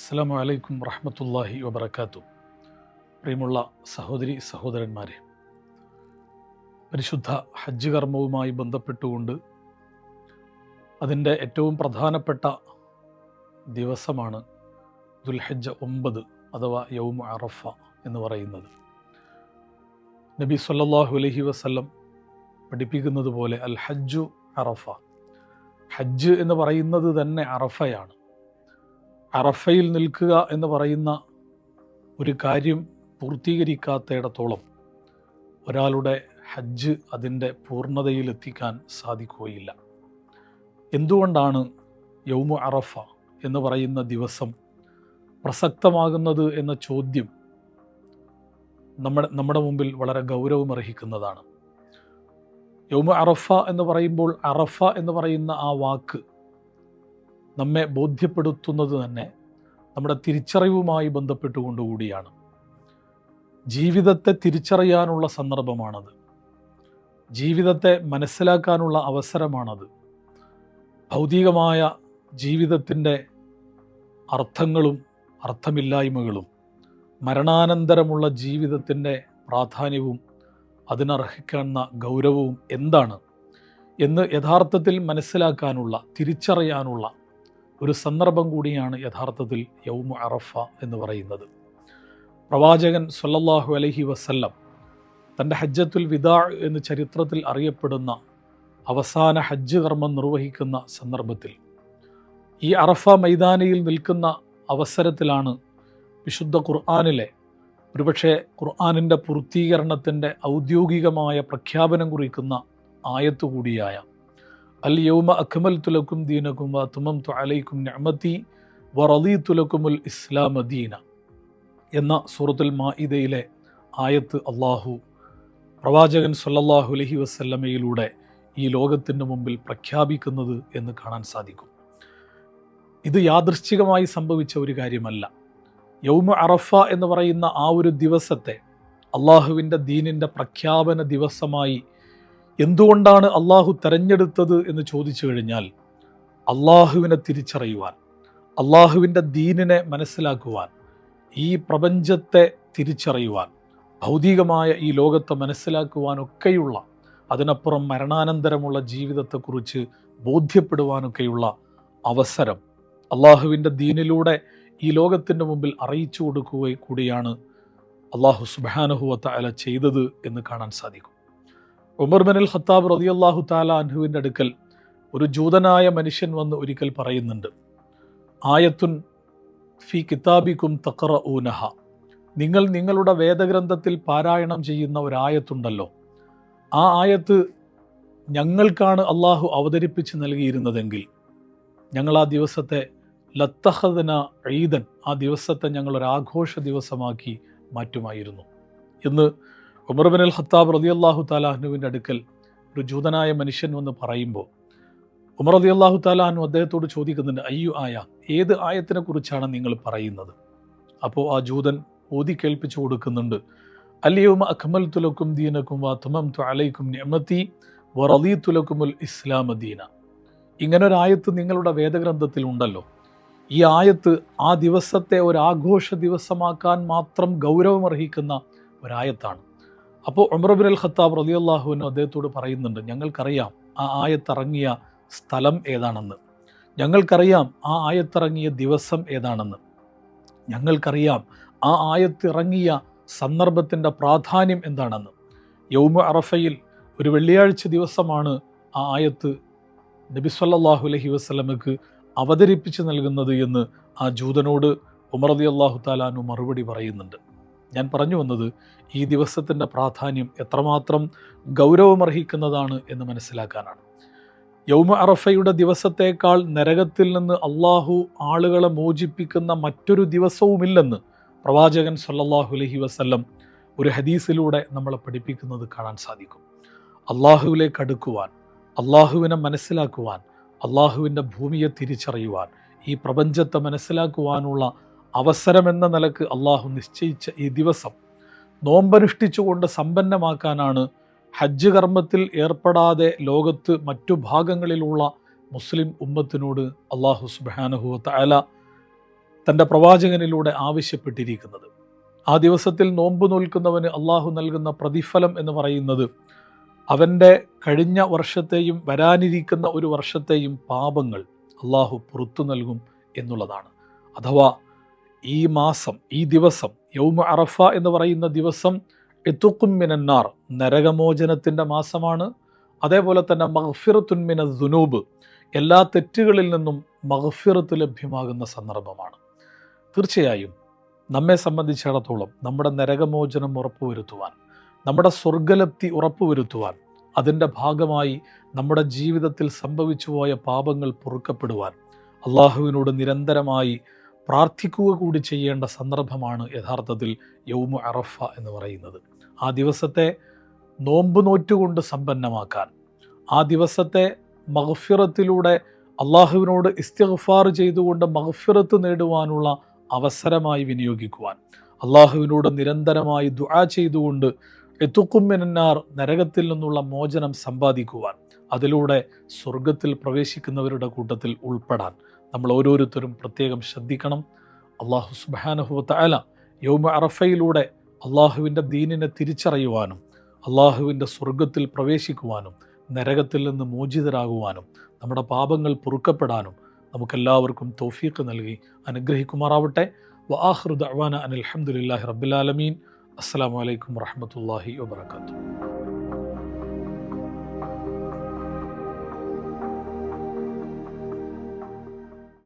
അസ്സാം വലൈക്കും വറഹമത്തല്ലാഹി വബർക്കാത്തു പ്രിയമുള്ള സഹോദരി സഹോദരന്മാരെ പരിശുദ്ധ ഹജ്ജ് കർമ്മവുമായി ബന്ധപ്പെട്ടുകൊണ്ട് അതിന്റെ ഏറ്റവും പ്രധാനപ്പെട്ട ദിവസമാണ് ദുൽഹജ്ജ ഒമ്പത് അഥവാ യൗമ അറഫ എന്ന് പറയുന്നത്. നബി സല്ലാഹു അലഹി വസല്ലം പഠിപ്പിക്കുന്നത് പോലെ അൽ ഹജ്ജു അറഫ. ഹജ്ജ് എന്ന് പറയുന്നത് തന്നെ അറഫയാണ്. അറഫയിൽ നിൽക്കുക എന്ന് പറയുന്ന ഒരു കാര്യം പൂർത്തീകരിക്കാത്തയിടത്തോളം ഒരാളുടെ ഹജ്ജ് അതിന്റെ പൂർണതയിലെത്തിക്കാൻ സാധിക്കുകയില്ല. എന്തുകൊണ്ടാണ് യൗമു അറഫ എന്ന് പറയുന്ന ദിവസം പ്രസക്തമാകുന്നത് എന്ന ചോദ്യം നമ്മുടെ നമ്മുടെ മുമ്പിൽ വളരെ ഗൗരവമർഹിക്കുന്നതാണ്. യൗമു അറഫ എന്ന് പറയുമ്പോൾ അറഫ എന്ന് പറയുന്ന ആ വാക്ക് നമ്മെ ബോധ്യപ്പെടുത്തുന്നത് തന്നെ നമ്മുടെ തിരിച്ചറിവുമായി ബന്ധപ്പെട്ടുകൊണ്ടുകൂടിയാണ് ജീവിതത്തെ തിരിച്ചറിയാനുള്ള സന്ദർഭമാണത്. ജീവിതത്തെ മനസ്സിലാക്കാനുള്ള അവസരമാണത്. ഭൗതികമായ ജീവിതത്തിന്റെ അർത്ഥങ്ങളും അർത്ഥമില്ലായ്മകളും മരണാനന്തരമുള്ള ജീവിതത്തിന്റെ പ്രാധാന്യവും അതിനർഹിക്കുന്ന ഗൗരവവും എന്താണ് എന്ന് യഥാർത്ഥത്തിൽ മനസ്സിലാക്കാനുള്ള തിരിച്ചറിയാനുള്ള ഒരു സന്ദർഭം കൂടിയാണ് യഥാർത്ഥത്തിൽ യൗമു അറഫ എന്ന് പറയുന്നത്. പ്രവാചകൻ സൊല്ലാഹു അലഹി വസല്ലം തന്റെ ഹജ്ജത്തുൽ വിദാ എന്ന് ചരിത്രത്തിൽ അറിയപ്പെടുന്ന അവസാന ഹജ്ജ് കർമ്മം നിർവഹിക്കുന്ന സന്ദർഭത്തിൽ ഈ അറഫ മൈതാനിയിൽ നിൽക്കുന്ന അവസരത്തിലാണ് വിശുദ്ധ ഖുർആാനിലെ ഒരുപക്ഷെ ഖുർആാനിന്റെ പൂർത്തീകരണത്തിന്റെ ഔദ്യോഗികമായ പ്രഖ്യാപനം കുറിക്കുന്ന ആയത്തു കൂടിയായ അൽ യൗമ അക്മൽ തുലക്കും ദീനകും വത്തുമം തു അലൈക്കും നഅമത്തി വറലി തുലക്കുമുൽ ഇസ്ലാമ ദീന എന്ന സൂറത്തുൽ മാഇദയിലെ ആയത്ത് അള്ളാഹു പ്രവാചകൻ സല്ലല്ലാഹു അലഹി വസ്ല്ലമയിലൂടെ ഈ ലോകത്തിന് മുമ്പിൽ പ്രഖ്യാപിക്കുന്നത് എന്ന് കാണാൻ സാധിക്കും. ഇത് യാദൃശ്ചികമായി സംഭവിച്ച ഒരു കാര്യമല്ല. യൗമ അറഫ എന്ന് പറയുന്ന ആ ഒരു ദിവസത്തെ അള്ളാഹുവിന്റെ ദീനിന്റെ പ്രഖ്യാപന ദിവസമായി എന്തുകൊണ്ടാണ് അള്ളാഹു തെരഞ്ഞെടുത്തത് എന്ന് ചോദിച്ചു കഴിഞ്ഞാൽ അള്ളാഹുവിനെ തിരിച്ചറിയുവാൻ അള്ളാഹുവിന്റെ ദീനിനെ മനസ്സിലാക്കുവാൻ ഈ പ്രപഞ്ചത്തെ തിരിച്ചറിയുവാൻ ഭൗതികമായ ഈ ലോകത്തെ മനസ്സിലാക്കുവാനൊക്കെയുള്ള അതിനപ്പുറം മരണാനന്തരമുള്ള ജീവിതത്തെക്കുറിച്ച് ബോധ്യപ്പെടുവാനൊക്കെയുള്ള അവസരം അള്ളാഹുവിന്റെ ദീനിലൂടെ ഈ ലോകത്തിന്റെ മുമ്പിൽ അറിയിച്ചു കൊടുക്കുക കൂടിയാണ് അള്ളാഹു സുബാനഹുവത്ത അല ചെയ്തത് എന്ന് കാണാൻ സാധിക്കും. ഉമർ ബിൻ അൽ ഖത്താബ് റതി അള്ളാഹു താല അൻഹുവിന്റെ അടുക്കൽ ഒരു ജൂതനായ മനുഷ്യൻ വന്ന് ഒരിക്കൽ പറയുന്നുണ്ട് ആയത്തുൻ ഫി കിതാബിക്കും തക്കറ ഊനഹ നിങ്ങൾ നിങ്ങളുടെ വേദഗ്രന്ഥത്തിൽ പാരായണം ചെയ്യുന്ന ഒരായത്തുണ്ടല്ലോ ആ ആയത്ത് ഞങ്ങൾക്കാണ് അള്ളാഹു അവതരിപ്പിച്ച് നൽകിയിരുന്നതെങ്കിൽ ഞങ്ങൾ ആ ദിവസത്തെ ലത്തഹദന ഈദൻ ആ ദിവസത്തെ ഞങ്ങളൊരാഘോഷ ദിവസമാക്കി മാറ്റുമായിരുന്നു എന്ന് ഉമർബിൻ അൽ ഖത്താബ് അള്ളാഹു താലാഹ്നുവിന്റെ അടുക്കൽ ഒരു ജൂതനായ മനുഷ്യൻ വന്ന് പറയുമ്പോൾ ഉമർ റതി അള്ളാഹു താലാഹ്നു അദ്ദേഹത്തോട് ചോദിക്കുന്നുണ്ട് അയ്യു ആയ ഏത് ആയത്തിനെ കുറിച്ചാണ് നിങ്ങൾ പറയുന്നത്? അപ്പോൾ ആ ജൂതൻ ഓതി കേൾപ്പിച്ചു കൊടുക്കുന്നുണ്ട് അല്ലയോമ അഖമൽ തുലക്കും ദീനക്കും വാത്തുമം തു അലൈക്കും നിയമത്തി വറലീ തുലക്കുമുൽ ഇസ്ലാമ ദീന. ഇങ്ങനൊരായത്ത് നിങ്ങളുടെ വേദഗ്രന്ഥത്തിൽ ഉണ്ടല്ലോ. ഈ ആയത്ത് ആ ദിവസത്തെ ഒരു ആഘോഷ ദിവസമാക്കാൻ മാത്രം ഗൗരവമർഹിക്കുന്ന ഒരായത്താണ്. അപ്പോൾ ഉമർബിൻ അൽ ഖത്താബ് റലി അള്ളാഹുവിനും അദ്ദേഹത്തോട് പറയുന്നുണ്ട് ഞങ്ങൾക്കറിയാം ആ ആയത്തിറങ്ങിയ സ്ഥലം ഏതാണെന്ന്. ഞങ്ങൾക്കറിയാം ആ ആയത്തിറങ്ങിയ ദിവസം ഏതാണെന്ന്. ഞങ്ങൾക്കറിയാം ആ ആയത്തിറങ്ങിയ സന്ദർഭത്തിന്റെ പ്രാധാന്യം എന്താണെന്ന്. യൗമ അറഫയിൽ ഒരു വെള്ളിയാഴ്ച ദിവസമാണ് ആ ആയത്ത് നബി സല്ലാഹു അലൈഹി വസ്ലമക്ക് അവതരിപ്പിച്ച് നൽകുന്നത് എന്ന് ആ ജൂതനോട് ഉമർദി അള്ളാഹു താലാനു മറുപടി പറയുന്നുണ്ട്. ഞാൻ പറഞ്ഞു വന്നത് ഈ ദിവസത്തിന്റെ പ്രാധാന്യം എത്രമാത്രം ഗൗരവമർഹിക്കുന്നതാണ് എന്ന് മനസ്സിലാക്കാനാണ്. യൗമ അറഫയുടെ ദിവസത്തേക്കാൾ നരകത്തിൽ നിന്ന് അള്ളാഹു ആളുകളെ മോചിപ്പിക്കുന്ന മറ്റൊരു ദിവസവുമില്ലെന്ന് പ്രവാചകൻ സല്ലാഹു അലഹി വസ്ല്ലം ഒരു ഹദീസിലൂടെ നമ്മളെ പഠിപ്പിക്കുന്നത് കാണാൻ സാധിക്കും. അള്ളാഹുവിലേക്ക് അടുക്കുവാൻ അള്ളാഹുവിനെ മനസ്സിലാക്കുവാൻ അള്ളാഹുവിന്റെ ഭൂമിയെ തിരിച്ചറിയുവാൻ ഈ പ്രപഞ്ചത്തെ മനസ്സിലാക്കുവാനുള്ള അവസരമെന്ന നിലയ്ക്ക് അള്ളാഹു നിശ്ചയിച്ച ഈ ദിവസം നോമ്പനുഷ്ഠിച്ചുകൊണ്ട് സമ്പന്നമാക്കാനാണ് ഹജ്ജ് കർമ്മത്തിൽ ഏർപ്പെടാതെ ലോകത്ത് മറ്റു ഭാഗങ്ങളിലുള്ള മുസ്ലിം ഉമ്മത്തിനോട് അള്ളാഹു സുബാനഹു അല തന്റെ പ്രവാചകനിലൂടെ ആവശ്യപ്പെട്ടിരിക്കുന്നത്. ആ ദിവസത്തിൽ നോമ്പ് നോൽക്കുന്നവന് അള്ളാഹു നൽകുന്ന പ്രതിഫലം എന്ന് പറയുന്നത് അവന്റെ കഴിഞ്ഞ വർഷത്തെയും വരാനിരിക്കുന്ന ഒരു വർഷത്തെയും പാപങ്ങൾ അള്ളാഹു പുറത്തു നൽകും എന്നുള്ളതാണ്. അഥവാ ഈ മാസം ഈ ദിവസം യൗമ അറഫ എന്ന് പറയുന്ന ദിവസം എത്തുക്കും മിനന്നാർ നരകമോചനത്തിന്റെ മാസമാണ്. അതേപോലെ തന്നെ മഹഫിറത്തുന്മിന ദുനൂബ് എല്ലാ തെറ്റുകളിൽ നിന്നും മഹഫിറത്ത് ലഭ്യമാകുന്ന സന്ദർഭമാണ്. തീർച്ചയായും നമ്മെ സംബന്ധിച്ചിടത്തോളം നമ്മുടെ നരകമോചനം ഉറപ്പുവരുത്തുവാൻ നമ്മുടെ സ്വർഗലപ്തി ഉറപ്പുവരുത്തുവാൻ അതിന്റെ ഭാഗമായി നമ്മുടെ ജീവിതത്തിൽ സംഭവിച്ചു പോയ പാപങ്ങൾ പൊറുക്കപ്പെടുവാൻ അള്ളാഹുവിനോട് നിരന്തരമായി പ്രാർത്ഥിക്കുക കൂടി ചെയ്യേണ്ട സന്ദർഭമാണ് യഥാർത്ഥത്തിൽ യൗമു അറഫ എന്ന് പറയുന്നത്. ആ ദിവസത്തെ നോമ്പ് നോറ്റുകൊണ്ട് സമ്പന്നമാക്കാൻ ആ ദിവസത്തെ മഹഫിറത്തിലൂടെ അള്ളാഹുവിനോട് ഇസ്തിഗ്ഫാർ ചെയ്തുകൊണ്ട് മഹഫിറത്ത് നേടുവാനുള്ള അവസരമായി വിനിയോഗിക്കുവാൻ അള്ളാഹുവിനോട് നിരന്തരമായി ദുആ ചെയ്തുകൊണ്ട് എത്തുക്കുമ്മിനാർ നരകത്തിൽ നിന്നുള്ള മോചനം സമ്പാദിക്കുവാൻ അതിലൂടെ സ്വർഗത്തിൽ പ്രവേശിക്കുന്നവരുടെ കൂട്ടത്തിൽ ഉൾപ്പെടാൻ നമ്മൾ ഓരോരുത്തരും പ്രത്യേകം ശ്രദ്ധിക്കണം. അള്ളാഹു സുബാനഹു അല യോമ അറഫയിലൂടെ അള്ളാഹുവിന്റെ ദീനിനെ തിരിച്ചറിയുവാനും അള്ളാഹുവിന്റെ സ്വർഗത്തിൽ പ്രവേശിക്കുവാനും നരകത്തിൽ നിന്ന് മോചിതരാകുവാനും നമ്മുടെ പാപങ്ങൾ പൊറുക്കപ്പെടാനും നമുക്കെല്ലാവർക്കും തോഫീക്ക് നൽകി അനുഗ്രഹിക്കുമാറാവട്ടെ. വാഹൃദ് അവാന അനിൽ ഹംദുലില്ലാഹി റബ്ബിൽ ആലമീൻ. അസ്സലാമു അലൈക്കും വറഹ്മത്തുള്ളാഹി വബറകാതുഹു.